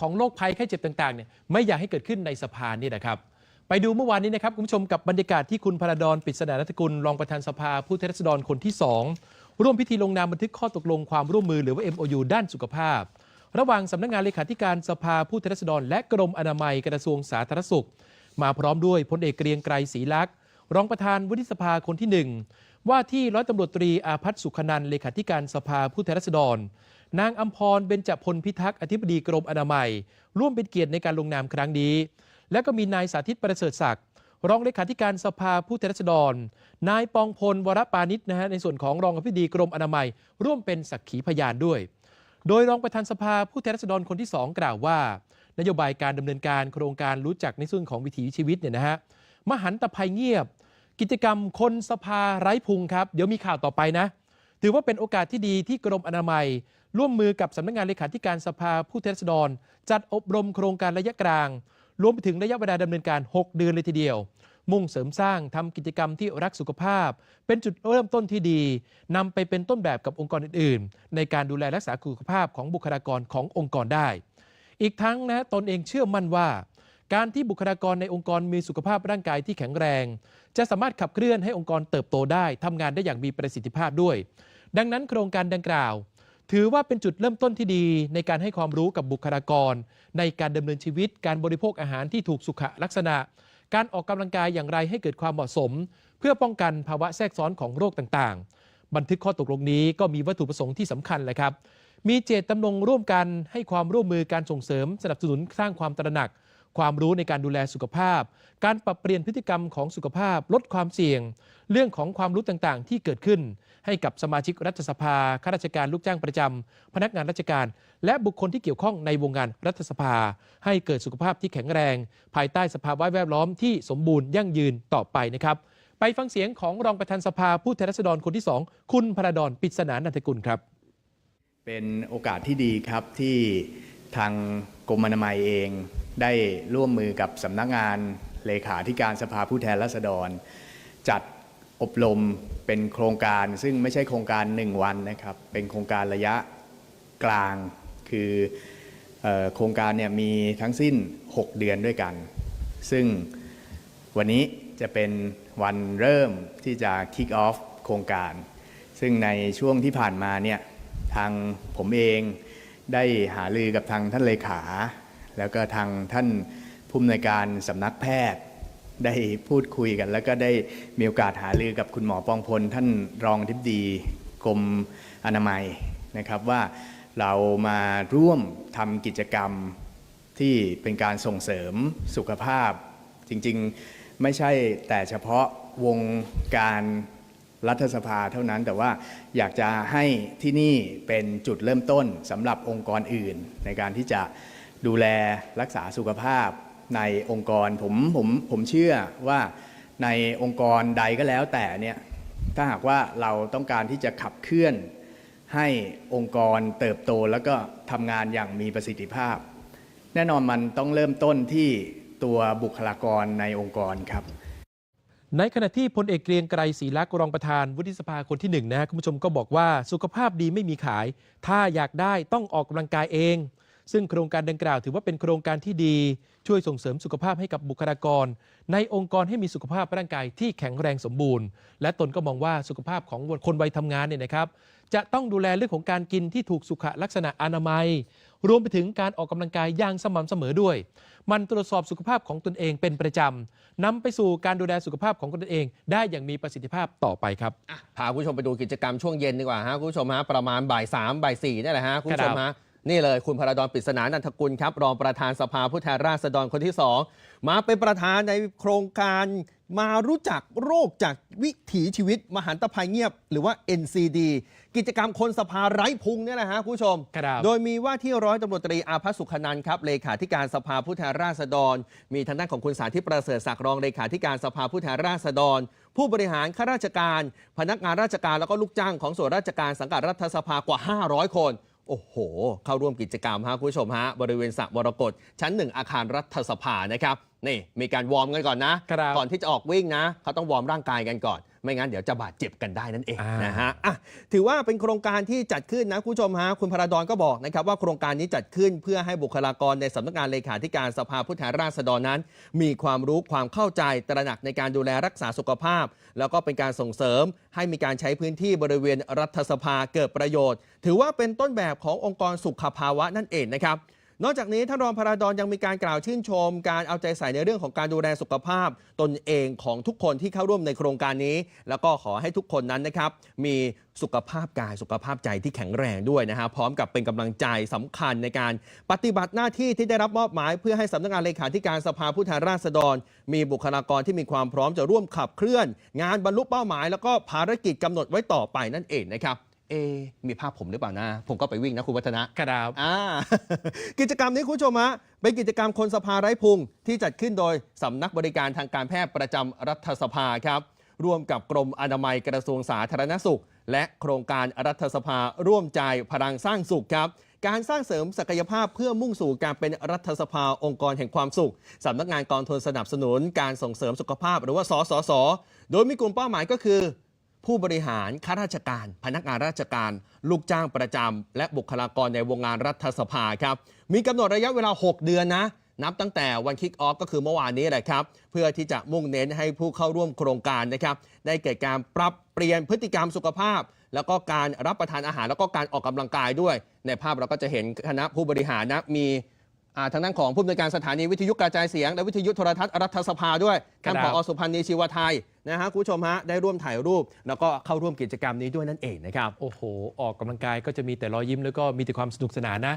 ของโรคภัยไข้เจ็บต่างๆเนี่ยไม่อยากให้เกิดขึ้นในสภานี่นะครับ ไปดูเมื่อวานนี้นะครับคุณผู้ชมกับบรรยากาศที่คุณพระดอนปิศนานัตกุลรองประธานสภาผู้แทนราษฎรคนที่ 2 ร่วมพิธีลงนามบันทึกข้อตกลงความร่วมมือหรือว่า MOU ด้านสุขภาพ ระหว่างสำนักงานเลขาธิการสภาผู้แทนราษฎรและกรมอนามัยกระทรวงสาธารณสุข มาพร้อมด้วยพลเอกเกรียงไกรศรีลักษณ์รองประธานวุฒิสภาคนที่หนึ่ง ว่าที่ร้อยตำรวจตรีอาพัฒน์สุขนันท์เลขาธิการสภาผู้แทนราษฎร นางอัมพรเบญจพลพิทักษ์อธิบดีกรมอนามัย ร่วมเป็นเกียรติในการลงนามครั้งนี้ และก็มีนายสาธิตประเสริฐศักดิ์รองเลขาธิการสภาผู้แทนราษฎร นายปองพลวรปานิชนะฮะในส่วนของรองอธิบดีกรมอนามัย ร่วมเป็นสักขีพยานด้วย โดยรองประธานสภาผู้แทนราษฎรคนที่ 2 กล่าวว่า นโยบายการดำเนินการโครงการรู้จักในส่วนของวิถีชีวิตเนี่ยนะฮะมหันตภัยเงียบ กิจกรรมคนสภาไร้พุงครับ เดี๋ยวมีข่าวต่อไปนะ ถือว่าเป็นโอกาสที่ดีที่กรมอนามัย ร่วมมือกับสำนักงานเลขาธิการสภาผู้แทนราษฎร จัดอบรมโครงการระยะกลาง รวมไปถึงระยะเวลาดำเนินการ 6 เดือนเลยทีเดียว มุ่งเสริมสร้างทำกิจกรรมที่รักสุขภาพ เป็นจุดเริ่มต้นที่ดีนำไปเป็นต้นแบบกับองค์กรอื่น ๆ ในการดูแลรักษาสุขภาพของบุคลากรขององค์กรได้ อีกทั้งนะตนเองเชื่อมั่นว่า การที่บุคลากรในองค์กรมีสุขภาพร่างกายที่แข็งแรง จะสามารถขับเคลื่อนให้องค์กรเติบโตได้ทำงานได้อย่างมีประสิทธิภาพด้วย ดังนั้นโครงการดังกล่าว ถือว่าเป็นจุดเริ่มต้นที่ดี ในการให้ความรู้กับบุคลากร ในการดำเนินชีวิต การบริโภคอาหารที่ถูกสุขลักษณะ การออกกำลังกายอย่างไรให้เกิดความเหมาะสม เพื่อป้องกันภาวะแทรกซ้อนของโรคต่างๆ บันทึกข้อตกลงนี้ก็มีวัตถุประสงค์ที่สำคัญแหละครับ มีเจตจำนงร่วมกันให้ความร่วมมือการส่งเสริม สนับสนุนสร้างความตระหนัก ความรู้ในการดูแลสุขภาพ การปรับเปลี่ยนพฤติกรรมของสุขภาพ ลดความเสี่ยง เรื่องของความรู้ต่างๆ ที่เกิดขึ้น ให้กับสมาชิกรัฐสภาข้าราชการลูกจ้างประจำพนักงานราชการ และบุคคลที่เกี่ยวข้องในวงงานรัฐสภา ให้เกิดสุขภาพที่แข็งแรง ภายใต้สภาวะแวดล้อมที่สมบูรณ์ยั่งยืนต่อไปนะครับ ไปฟังเสียงของรองประธานสภาผู้แทนราษฎรคนที่สองคุณพระดอนปิศนานันทกุลครับ เป็นโอกาสที่ดีครับที่ทางกรมอนามัยเอง ได้ร่วมมือกับสำนักงานเลขาธิการสภาผู้แทนราษฎร จัดอบรมเป็นโครงการ ซึ่งไม่ใช่โครงการ 1 วันนะครับ เป็นโครงการระยะกลาง คืออโครงการเนี่ยมีทั้งสิ้น 6 เดือนด้วยกัน ซึ่งวันนี้จะเป็นวันเริ่มที่จะ kick off โครงการ ซึ่งในช่วงที่ผ่านมาเนี่ยทางผมเองได้หารือกับทางท่านเลขา แล้วก็ทางท่านผู้อำนวยการสำนักแพทย์ได้พูดคุยกัน แล้วก็ได้มีโอกาสหารือกับคุณหมอปองพล ท่านรองทิบดีกรมอนามัยนะครับว่าเรามาร่วมทำกิจกรรมที่เป็นการส่งเสริมสุขภาพ จริงๆไม่ใช่แต่เฉพาะวงการรัฐสภาเท่านั้นแต่ว่าอยากจะให้ที่นี่เป็นจุดเริ่มต้นสำหรับองค์กรอื่นในการที่จะ ดูแลรักษาสุขภาพในองค์กรผมผมผมเชื่อว่าในองค์กรใดก็แล้วแต่เนี่ยถ้าหากว่าเราต้องการที่จะขับเคลื่อน ให้องค์กรเติบโตแล้วก็ทำงานอย่างมีประสิทธิภาพ แน่นอนมันต้องเริ่มต้นที่ตัวบุคลากรในองค์กรครับ ในขณะที่พลเอกเกรียงไกรศรีลักษ์รองประธานวุฒิสภาคนที่หนึ่งนะฮะคุณผู้ชมก็บอกว่าสุขภาพดีไม่มีขาย ถ้าอยากได้ต้องออกกำลังกายเอง ซึ่งโครงการดังกล่าวถือว่าเป็นโครงการที่ดี ช่วยส่งเสริมสุขภาพให้กับบุคลากร ในองค์กรให้มีสุขภาพร่างกายที่แข็งแรงสมบูรณ์ และตนก็มองว่าสุขภาพของคนวัยทำงานเนี่ยนะครับ จะต้องดูแลเรื่องของการกินที่ถูกสุขลักษณะอนามัย รวมไปถึงการออกกำลังกายอย่างสม่ำเสมอด้วย มันตรวจสอบสุขภาพของตนเองเป็นประจำนำไปสู่การดูแลสุขภาพของตนเอง ได้อย่างมีประสิทธิภาพต่อไปครับพาคุณผู้ชมไปดูกิจกรรมช่วงเย็นดีกว่าฮะคุณผู้ชมฮะประมาณบ่ายสามบ่ายสี่นี่แหละฮะคุณผู้ชมฮะ นี่เลยคุณพระดอนปริศนานันทกุลครับ รองประธานสภาผู้แทนราษฎรคนที่สองมาเป็นประธานในโครงการมารู้จักโรคจากวิถีชีวิตมหันตภัยเงียบ หรือว่า NCD กิจกรรมคนสภาไร้พุงเนี่ยแหละฮะคุณผู้ชมครับโดยมีว่าที่ร้อยตำรวจตรีอาภัสสุขนันท์ครับเลขาธิการสภาผู้แทนราษฎร มีทางด้านของคุณสาธิตประเสริฐศักดิ์รองเลขาธิการสภาผู้แทนราษฎร ผู้บริหารข้าราชการ พนักงานราชการแล้วก็ลูกจ้างของส่วนราชการสังกัดรัฐสภากว่า 500 คน โอ้โห เข้าร่วมกิจกรรมฮะคุณผู้ชมฮะบริเวณสระมรกตชั้นหนึ่งอาคารรัฐสภานะครับ นี่มีการวอร์มกันก่อนนะ ครับก่อนที่จะออกวิ่งนะ เขาต้องวอร์มร่างกายกันก่อน ไม่งั้นเดี๋ยวจะบาดเจ็บกันได้นั่นเองอ่านนะฮะอะถือว่าเป็นโครงการที่จัดขึ้นนะคุณผู้ชมฮะคุณพระดอนก็บอกนะครับว่าโครงการนี้จัดขึ้นเพื่อให้บุคลากรในสำนักงานเลขาธิการสภาผู้แทนราษฎรนั้น มีความรู้ความเข้าใจตระหนักในการดูแลรักษาสุขภาพ แล้วก็เป็นการส่งเสริม ให้มีการใช้พื้นที่บริเวณรัฐสภาเกิดประโยชน์ ถือว่าเป็นต้นแบบขององค์กรสุขภาวะนั่นเองนะครับ นอกจากนี้ท่านรองพระดอนยังมีการกล่าวชื่นชม การเอาใจใส่ในเรื่องของการดูแลสุขภาพ ตนเองของทุกคนที่เข้าร่วมในโครงการนี้ แล้วก็ขอให้ทุกคนนั้นนะครับมีสุขภาพกายสุขภาพใจที่แข็งแรงด้วยนะฮะพร้อมกับเป็นกำลังใจสำคัญในการปฏิบัติหน้าที่ที่ได้รับมอบหมาย เพื่อให้สำนักงานเลขาธิการสภาผู้แทนราษฎร มีบุคลากรที่มีความพร้อมจะร่วมขับเคลื่อน งานบรรลุเป้าหมาย แล้วก็ภารกิจกำหนดไว้ต่อไปนั่นเองนะครับ เอะมีภาพผมหรือเปล่านะ ผมก็ไปวิ่งนะคุณวัฒนะครับอ่า กิจกรรมนี้คุณผู้ชมฮะเป็นกิจกรรมคนสภาไร้พุง ที่จัดขึ้นโดยสำนักบริการทางการแพทย์ประจำรัฐสภาครับร่วมกับกรมอนามัยกระทรวงสาธารณสุข และโครงการรัฐสภาร่วมใจพลังสร้างสุขครับ การสร้างเสริมศักยภาพเพื่อมุ่งสู่การเป็นรัฐสภาองค์กรแห่งความสุขสำนักงานกองทุนสนับสนุน การส่งเสริมสุขภาพหรือว่าสสส โดยมีกลุ่มเป้าหมายก็คือ ผู้บริหารข้าราชการ พนักงานราชการ ลูกจ้างประจำและบุคลากรในวงงานรัฐสภาครับ มีกำหนดระยะเวลา 6 เดือนนะ นับตั้งแต่วันคิกออฟก็คือเมื่อวานนี้แหละครับ เพื่อที่จะมุ่งเน้นให้ผู้เข้าร่วมโครงการนะครับ ได้เกิดการปรับเปลี่ยนพฤติกรรมสุขภาพ แล้วก็การรับประทานอาหารแล้วก็การออกกำลังกายด้วย ในภาพเราก็จะเห็นคณะผู้บริหารนะมี ทางด้านของผู้อำนวยการสถานีวิทยุกระจายเสียง และวิทยุโทรทัศน์รัฐสภาด้วยท่านคผรับอสุพันธ์นีชีวไทยนะฮะคุณผู้ชมฮะได้ร่วมถ่ายรูป แล้วก็เข้าร่วมกิจกรรมนี้ด้วยนั่นเองนะครับ โอ้โห ออกกำลังกายก็จะมีแต่รอยยิ้มแล้วก็มีแต่ความสนุกสนานนะ